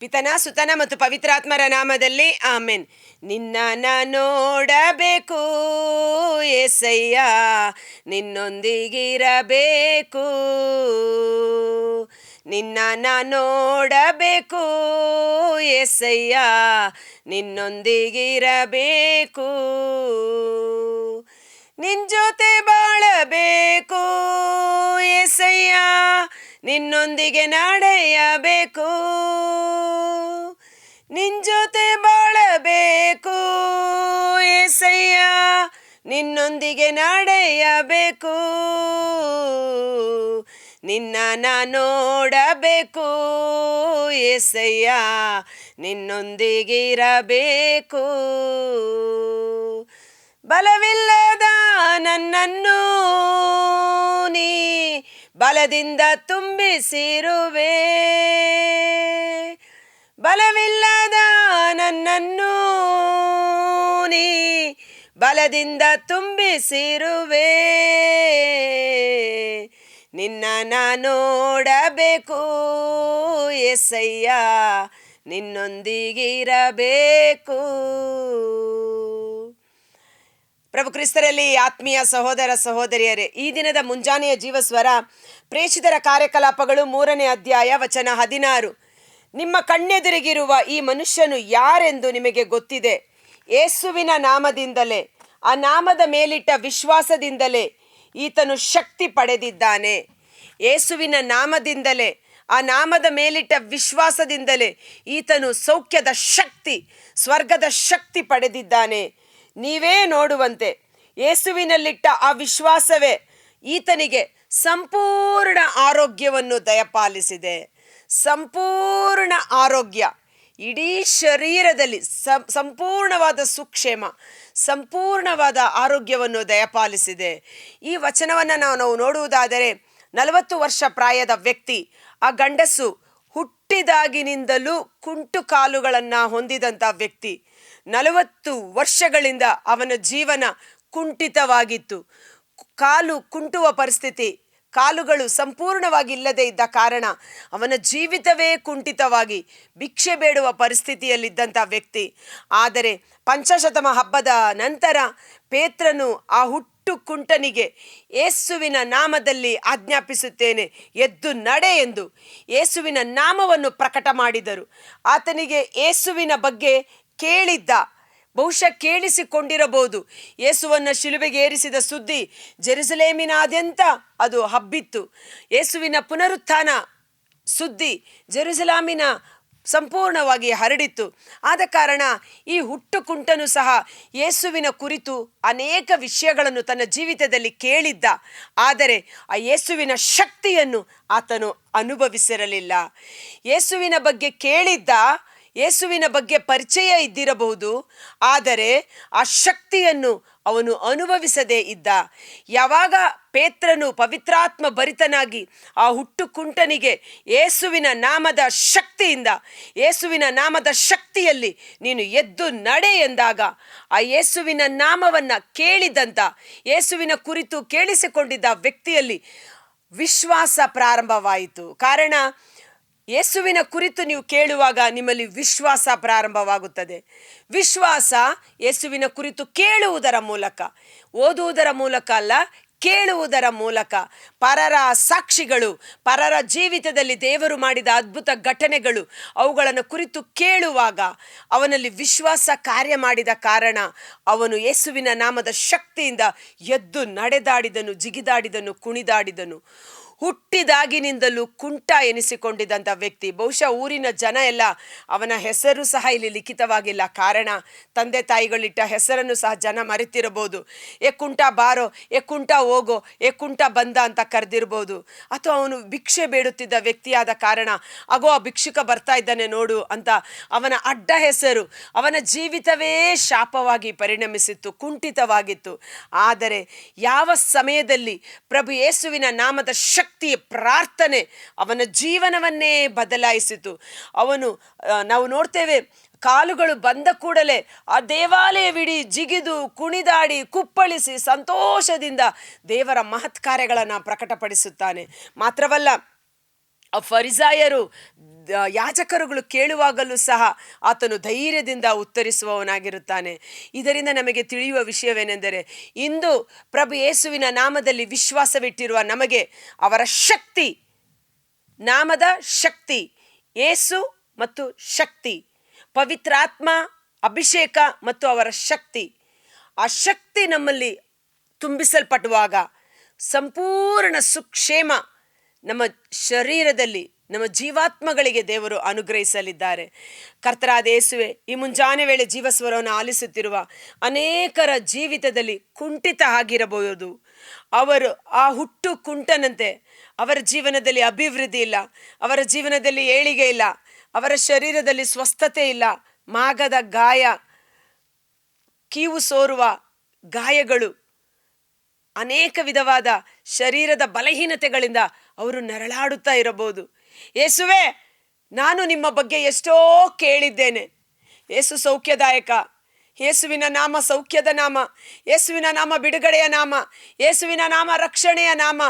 ಪಿತನ ಸುತನ ಮತ್ತು ಪವಿತ್ರಾತ್ಮರ ನಾಮದಲ್ಲಿ ಆಮೆನ್. ನಿನ್ನ ನಾನು ನೋಡಬೇಕು ಏಸಯ್ಯ, ನಿನ್ನೊಂದಿಗಿರಬೇಕು. ನಿನ್ನ ನಾನು ನೋಡಬೇಕು ಏಸಯ್ಯ, ನಿನ್ನೊಂದಿಗಿರಬೇಕು. ನಿನ್ ಜೊತೆ ಬಾಳಬೇಕು ಏಸಯ್ಯ, ನಿನ್ನೊಂದಿಗೆ ನಡೆಯಬೇಕು ನಿನ್ನೊಂದಿಗೆ ನಡೆಯಬೇಕು. ನಿನ್ನ ನಾನು ನೋಡಬೇಕು. ಎಸಯ್ಯ ನಿನ್ನೊಂದಿಗಿರಬೇಕು. ಬಲವಿಲ್ಲದ ನನ್ನನ್ನು ನೀ ಬಲದಿಂದ ತುಂಬಿಸಿರುವೆ. ಬಲವಿಲ್ಲದ ನನ್ನನ್ನು ನೀ ಬಲದಿಂದ ತುಂಬಿಸಿರುವೆ ನಿನ್ನ ನಾನು ನೋಡಬೇಕು. ಎಸಯ್ಯ ನಿನ್ನೊಂದಿಗಿರಬೇಕು. ಪ್ರಭು ಕ್ರಿಸ್ತರಲ್ಲಿ ಆತ್ಮೀಯ ಸಹೋದರ ಸಹೋದರಿಯರೇ, ಈ ದಿನದ ಮುಂಜಾನೆಯ ಜೀವಸ್ವರ ಪ್ರೇಷಿತರ ಕಾರ್ಯಕಲಾಪಗಳು ಮೂರನೇ ಅಧ್ಯಾಯ ವಚನ ಹದಿನಾರು. ನಿಮ್ಮ ಕಣ್ಣೆದುರಿಗಿರುವ ಈ ಮನುಷ್ಯನು ಯಾರೆಂದು ನಿಮಗೆ ಗೊತ್ತಿದೆ? ಯೇಸುವಿನ ನಾಮದಿಂದಲೇ, ಆ ನಾಮದ ಮೇಲಿಟ್ಟ ವಿಶ್ವಾಸದಿಂದಲೇ ಈತನು ಶಕ್ತಿ ಪಡೆದಿದ್ದಾನೆ. ಯೇಸುವಿನ ನಾಮದಿಂದಲೇ, ಆ ನಾಮದ ಮೇಲಿಟ್ಟ ವಿಶ್ವಾಸದಿಂದಲೇ ಈತನು ಸೌಖ್ಯದ ಶಕ್ತಿ, ಸ್ವರ್ಗದ ಶಕ್ತಿ ಪಡೆದಿದ್ದಾನೆ. ನೀವೇ ನೋಡುವಂತೆ ಏಸುವಿನಲ್ಲಿಟ್ಟ ಆ ವಿಶ್ವಾಸವೇ ಈತನಿಗೆ ಸಂಪೂರ್ಣ ಆರೋಗ್ಯವನ್ನು ದಯಪಾಲಿಸಿದೆ. ಸಂಪೂರ್ಣ ಆರೋಗ್ಯ. ಇಡೀ ಶರೀರದಲ್ಲಿ ಸಂಪೂರ್ಣವಾದ ಸುಕ್ಷೇಮ, ಸಂಪೂರ್ಣವಾದ ಆರೋಗ್ಯವನ್ನು ದಯಪಾಲಿಸಿದೆ. ಈ ವಚನವನ್ನು ನಾವು ನಾವು ನೋಡುವುದಾದರೆ, ನಲವತ್ತು ವರ್ಷ ಪ್ರಾಯದ ವ್ಯಕ್ತಿ, ಆ ಗಂಡಸು ಹುಟ್ಟಿದಾಗಿನಿಂದಲೂ ಕುಂಟು ಕಾಲುಗಳನ್ನು ಹೊಂದಿದಂಥ ವ್ಯಕ್ತಿ. ನಲವತ್ತು ವರ್ಷಗಳಿಂದ ಅವನ ಜೀವನ ಕುಂಠಿತವಾಗಿತ್ತು. ಕಾಲು ಕುಂಟುವ ಪರಿಸ್ಥಿತಿ ಕಾಲುಗಳು ಸಂಪೂರ್ಣವಾಗಿ ಇಲ್ಲದೆ ಇದ್ದ ಕಾರಣ ಅವನ ಜೀವಿತವೇ ಕುಂಠಿತವಾಗಿ ಭಿಕ್ಷೆ ಬೇಡುವ ಪರಿಸ್ಥಿತಿಯಲ್ಲಿದ್ದಂಥ ವ್ಯಕ್ತಿ. ಆದರೆ ಪಂಚಶತಮ ಹಬ್ಬದ ನಂತರ ಪೇತ್ರನು ಆ ಹುಟ್ಟು ಕುಂಟನಿಗೆ ಏಸುವಿನ ನಾಮದಲ್ಲಿ ಆಜ್ಞಾಪಿಸುತ್ತೇನೆ, ಎದ್ದು ನಡೆ ಎಂದು ಏಸುವಿನ ನಾಮವನ್ನು ಪ್ರಕಟ ಮಾಡಿದರು. ಆತನಿಗೆ ಏಸುವಿನ ಬಗ್ಗೆ ಕೇಳಿದ್ದ. ಬಹುಶಃ ಕೇಳಿಸಿಕೊಂಡಿರಬಹುದು. ಯೇಸುವನ್ನು ಶಿಲುಬೆಗೆ ಏರಿಸಿದ ಸುದ್ದಿ ಜೆರುಸಲೇಮಿನಾದ್ಯಂತ ಅದು ಹಬ್ಬಿತ್ತು. ಯೇಸುವಿನ ಪುನರುತ್ಥಾನ ಸುದ್ದಿ ಜೆರುಸಲಾಮಿನ ಸಂಪೂರ್ಣವಾಗಿ ಹರಡಿತ್ತು. ಆದ ಕಾರಣ ಈ ಹುಟ್ಟು ಕುಂಟನು ಸಹ ಯೇಸುವಿನ ಕುರಿತು ಅನೇಕ ವಿಷಯಗಳನ್ನು ತನ್ನ ಜೀವಿತದಲ್ಲಿ ಕೇಳಿದ್ದ. ಆದರೆ ಆ ಯೇಸುವಿನ ಶಕ್ತಿಯನ್ನು ಆತನು ಅನುಭವಿಸಿರಲಿಲ್ಲ. ಯೇಸುವಿನ ಬಗ್ಗೆ ಕೇಳಿದ್ದ ಯೇಸುವಿನ ಬಗ್ಗೆ ಪರಿಚಯ ಇದ್ದಿರಬಹುದು, ಆದರೆ ಆ ಶಕ್ತಿಯನ್ನು ಅವನು ಅನುಭವಿಸದೇ ಇದ್ದ. ಯಾವಾಗ ಪೇತ್ರನು ಪವಿತ್ರಾತ್ಮ ಭರಿತನಾಗಿ ಆ ಹುಟ್ಟು ಕುಂಟನಿಗೆ ಯೇಸುವಿನ ನಾಮದ ಶಕ್ತಿಯಿಂದ, ಯೇಸುವಿನ ನಾಮದ ಶಕ್ತಿಯಲ್ಲಿ ನೀನು ಎದ್ದು ನಡೆ ಎಂದಾಗ, ಆ ಯೇಸುವಿನ ನಾಮವನ್ನು ಕೇಳಿದಂಥ ಯೇಸುವಿನ ಕುರಿತು ಕೇಳಿಸಿಕೊಂಡಿದ್ದ ವ್ಯಕ್ತಿಯಲ್ಲಿ ವಿಶ್ವಾಸ ಪ್ರಾರಂಭವಾಯಿತು. ಕಾರಣ ಯೇಸುವಿನ ಕುರಿತು ನೀವು ಕೇಳುವಾಗ ನಿಮ್ಮಲ್ಲಿ ವಿಶ್ವಾಸ ಪ್ರಾರಂಭವಾಗುತ್ತದೆ. ವಿಶ್ವಾಸ ಯೇಸುವಿನ ಕುರಿತು ಕೇಳುವುದರ ಮೂಲಕ, ಓದುವುದರ ಮೂಲಕ ಅಲ್ಲ, ಕೇಳುವುದರ ಮೂಲಕ. ಪರರ ಸಾಕ್ಷಿಗಳು, ಪರರ ಜೀವಿತದಲ್ಲಿ ದೇವರು ಮಾಡಿದ ಅದ್ಭುತ ಘಟನೆಗಳು ಅವುಗಳನ್ನು ಕುರಿತು ಕೇಳುವಾಗ ಅವನಲ್ಲಿ ವಿಶ್ವಾಸ ಕಾರ್ಯ ಮಾಡಿದ ಕಾರಣ ಅವನು ಯೇಸುವಿನ ನಾಮದ ಶಕ್ತಿಯಿಂದ ಎದ್ದು ನಡೆದಾಡಿದನು, ಜಿಗಿದಾಡಿದನು, ಕುಣಿದಾಡಿದನು. ಹುಟ್ಟಿದಾಗಿನಿಂದಲೂ ಕುಂಟ ಎನಿಸಿಕೊಂಡಿದ್ದಂಥ ವ್ಯಕ್ತಿ. ಬಹುಶಃ ಊರಿನ ಜನ ಎಲ್ಲ ಅವನ ಹೆಸರು ಸಹ ಇಲ್ಲಿ ಲಿಖಿತವಾಗಿಲ್ಲ. ಕಾರಣ, ತಂದೆ ತಾಯಿಗಳಿಟ್ಟ ಹೆಸರನ್ನು ಸಹ ಜನ ಮರೆತಿರಬಹುದು. ಏ ಕುಂಟ ಬಾರೋ ಏ ಕುಂಟ ಹೋಗೋ ಏ ಕುಂಟ ಬಂದ ಅಂತ ಕರೆದಿರ್ಬೋದು ಅಥವಾ ಅವನು ಭಿಕ್ಷೆ ಬೇಡುತ್ತಿದ್ದ ವ್ಯಕ್ತಿಯಾದ ಕಾರಣ ಆಗೋ ಆ ಭಿಕ್ಷುಕ ಬರ್ತಾ ಇದ್ದಾನೆ ನೋಡು ಅಂತ ಅವನ ಅಡ್ಡ ಹೆಸರು ಅವನ ಜೀವಿತವೇ ಶಾಪವಾಗಿ ಪರಿಣಮಿಸಿತ್ತು, ಕುಂಠಿತವಾಗಿತ್ತು. ಆದರೆ ಯಾವ ಸಮಯದಲ್ಲಿ ಪ್ರಭು ಯೇಸುವಿನ ನಾಮದ ಶಕ್ತಿ ಪ್ರಾರ್ಥನೆ ಅವನ ಜೀವನವನ್ನೇ ಬದಲಾಯಿಸಿತು. ಅವನು ನಾವು ನೋಡ್ತೇವೆ, ಕಾಲುಗಳು ಬಂದ ಕೂಡಲೇ ಆ ದೇವಾಲಯವಿಡೀ ಜಿಗಿದು ಕುಣಿದಾಡಿ, ಕುಪ್ಪಳಿಸಿ ಸಂತೋಷದಿಂದ ದೇವರ ಮಹತ್ಕಾರ್ಯಗಳನ್ನು ಪ್ರಕಟಪಡಿಸುತ್ತಾನೆ. ಮಾತ್ರವಲ್ಲ ಫರಿಸಾಯರು ಯಾಜಕರುಗಳು ಕೇಳುವಾಗಲೂ ಸಹ ಆತನು ಧೈರ್ಯದಿಂದ ಉತ್ತರಿಸುವವನಾಗಿರುತ್ತಾನೆ. ಇದರಿಂದ ನಮಗೆ ತಿಳಿಯುವ ವಿಷಯವೇನೆಂದರೆ, ಇಂದು ಪ್ರಭು ಯೇಸುವಿನ ನಾಮದಲ್ಲಿ ವಿಶ್ವಾಸವಿಟ್ಟಿರುವ ನಮಗೆ ಅವರ ಶಕ್ತಿ, ನಾಮದ ಶಕ್ತಿ ಏಸು ಮತ್ತು ಶಕ್ತಿ, ಪವಿತ್ರಾತ್ಮ, ಅಭಿಷೇಕ ಮತ್ತು ಅವರ ಶಕ್ತಿ. ಆ ಶಕ್ತಿ ನಮ್ಮಲ್ಲಿ ತುಂಬಿಸಲ್ಪಡುವಾಗ ಸಂಪೂರ್ಣ ಸುಕ್ಷೇಮ ನಮ್ಮ ಶರೀರದಲ್ಲಿ ನಮ್ಮ ಜೀವಾತ್ಮಗಳಿಗೆ ದೇವರು ಅನುಗ್ರಹಿಸಲಿದ್ದಾರೆ. ಕರ್ತರಾದ ಯೇಸುವೆ, ಈ ಮುಂಜಾನೆ ವೇಳೆ ಜೀವಸ್ವರವನ್ನು ಆಲಿಸುತ್ತಿರುವ ಅನೇಕರ ಜೀವಿತದಲ್ಲಿ ಕುಂಠಿತ ಆಗಿರಬಹುದು. ಅವರು ಆ ಹುಟ್ಟು ಕುಂಟನಂತೆ, ಅವರ ಜೀವನದಲ್ಲಿ ಅಭಿವೃದ್ಧಿ ಇಲ್ಲ, ಅವರ ಜೀವನದಲ್ಲಿ ಏಳಿಗೆ ಇಲ್ಲ, ಅವರ ಶರೀರದಲ್ಲಿ ಸ್ವಸ್ಥತೆ ಇಲ್ಲ, ಮಾಗದ ಗಾಯ, ಕೀವು ಸೋರುವ ಗಾಯಗಳು, ಅನೇಕ ವಿಧವಾದ ಶರೀರದ ಬಲಹೀನತೆಗಳಿಂದ ಅವರು ನರಳಾಡುತ್ತಾ ಇರಬಹುದು. ಯೇಸುವೆ, ನಾನು ನಿಮ್ಮ ಬಗ್ಗೆ ಎಷ್ಟೋ ಕೇಳಿದ್ದೇನೆ. ಯೇಸು ಸೌಖ್ಯದಾಯಕ. ಯೇಸುವಿನ ನಾಮ ಸೌಖ್ಯದ ನಾಮ. ಯೇಸುವಿನ ನಾಮ ಬಿಡುಗಡೆಯ ನಾಮ. ಯೇಸುವಿನ ನಾಮ ರಕ್ಷಣೆಯ ನಾಮ.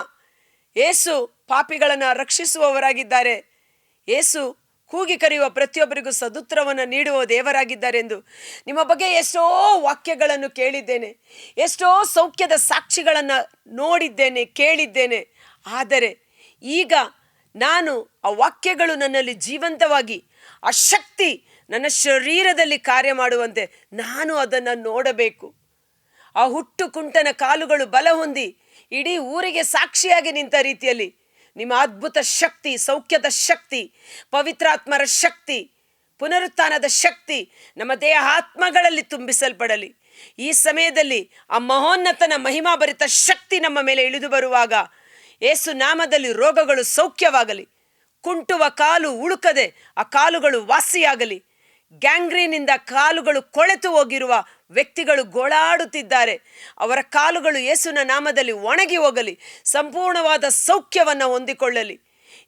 ಯೇಸು ಪಾಪಿಗಳನ್ನು ರಕ್ಷಿಸುವವರಾಗಿದ್ದಾರೆ. ಏಸು ಕೂಗಿ ಕರೆಯುವ ಪ್ರತಿಯೊಬ್ಬರಿಗೂ ಸದುತ್ರವನ್ನು ನೀಡುವ ದೇವರಾಗಿದ್ದಾರೆಂದು ನಿಮ್ಮ ಬಗ್ಗೆ ಎಷ್ಟೋ ವಾಕ್ಯಗಳನ್ನು ಕೇಳಿದ್ದೇನೆ. ಎಷ್ಟೋ ಸೌಖ್ಯದ ಸಾಕ್ಷಿಗಳನ್ನು ನೋಡಿದ್ದೇನೆ, ಕೇಳಿದ್ದೇನೆ. ಆದರೆ ಈಗ ನಾನು ಆ ವಾಕ್ಯಗಳು ನನ್ನಲ್ಲಿ ಜೀವಂತವಾಗಿ, ಆ ಶಕ್ತಿ ನನ್ನ ಶರೀರದಲ್ಲಿ ಕಾರ್ಯ ಮಾಡುವಂತೆ ನಾನು ಅದನ್ನು ನೋಡಬೇಕು. ಆ ಹುಟ್ಟು ಕುಂಟನ ಕಾಲುಗಳು ಬಲ ಹೊಂದಿ, ಇಡೀ ಊರಿಗೆ ಸಾಕ್ಷಿಯಾಗಿ ನಿಂತ ರೀತಿಯಲ್ಲಿ ನಿಮ್ಮ ಅದ್ಭುತ ಶಕ್ತಿ, ಸೌಖ್ಯದ ಶಕ್ತಿ, ಪವಿತ್ರಾತ್ಮರ ಶಕ್ತಿ, ಪುನರುತ್ಥಾನದ ಶಕ್ತಿ ನಮ್ಮ ದೇಹ ಆತ್ಮಗಳಲ್ಲಿ ತುಂಬಿಸಲ್ಪಡಲಿ. ಈ ಸಮಯದಲ್ಲಿ ಆ ಮಹೋನ್ನತನ ಮಹಿಮಾಭರಿತ ಶಕ್ತಿ ನಮ್ಮ ಮೇಲೆ ಇಳಿದು ಬರುವಾಗ ಏಸು ನಾಮದಲ್ಲಿ ರೋಗಗಳು ಸೌಖ್ಯವಾಗಲಿ. ಕುಂಟುವ ಕಾಲು ಉಳುಕದೆ ಆ ಕಾಲುಗಳು ವಾಸಿಯಾಗಲಿ. ಗ್ಯಾಂಗ್ರೀನಿಂದ ಕಾಲುಗಳು ಕೊಳೆತು ಹೋಗಿರುವ ವ್ಯಕ್ತಿಗಳು ಗೋಳಾಡುತ್ತಿದ್ದಾರೆ. ಅವರ ಕಾಲುಗಳು ಯೇಸುನ ನಾಮದಲ್ಲಿ ಒಣಗಿ ಹೋಗಲಿ. ಸಂಪೂರ್ಣವಾದ ಸೌಖ್ಯವನ್ನು ಹೊಂದಿಕೊಳ್ಳಲಿ.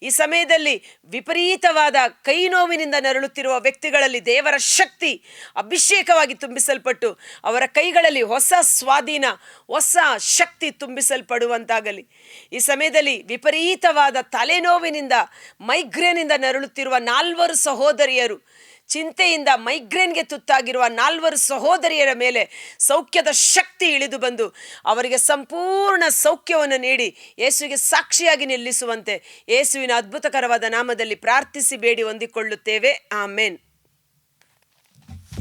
ಈ ಸಮಯದಲ್ಲಿ ವಿಪರೀತವಾದ ಕೈ ನೋವಿನಿಂದ ನರಳುತ್ತಿರುವ ವ್ಯಕ್ತಿಗಳಲ್ಲಿ ದೇವರ ಶಕ್ತಿ ಅಭಿಷೇಕವಾಗಿ ತುಂಬಿಸಲ್ಪಟ್ಟು ಅವರ ಕೈಗಳಲ್ಲಿ ಹೊಸ ಸ್ವಾಧೀನ, ಹೊಸ ಶಕ್ತಿ ತುಂಬಿಸಲ್ಪಡುವಂತಾಗಲಿ. ಈ ಸಮಯದಲ್ಲಿ ವಿಪರೀತವಾದ ತಲೆನೋವಿನಿಂದ ಮೈಗ್ರೇನಿಂದ ನರಳುತ್ತಿರುವ ನಾಲ್ವರು ಸಹೋದರಿಯರು ಚಿಂತೆಯಿಂದ ಮೈಗ್ರೇನ್ಗೆ ತುತ್ತಾಗಿರುವ ನಾಲ್ವರು ಸಹೋದರಿಯರ ಮೇಲೆ ಸೌಖ್ಯದ ಶಕ್ತಿ ಇಳಿದು ಬಂದು ಅವರಿಗೆ ಸಂಪೂರ್ಣ ಸೌಖ್ಯವನ್ನು ನೀಡಿ ಯೇಸುವಿಗೆ ಸಾಕ್ಷಿಯಾಗಿ ನಿಲ್ಲಿಸುವಂತೆ ಯೇಸುವಿನ ಅದ್ಭುತಕರವಾದ ನಾಮದಲ್ಲಿ ಪ್ರಾರ್ಥಿಸಿ ಬೇಡಿ ಹೊಂದಿಕೊಳ್ಳುತ್ತೇವೆ. ಆಮೇನ್.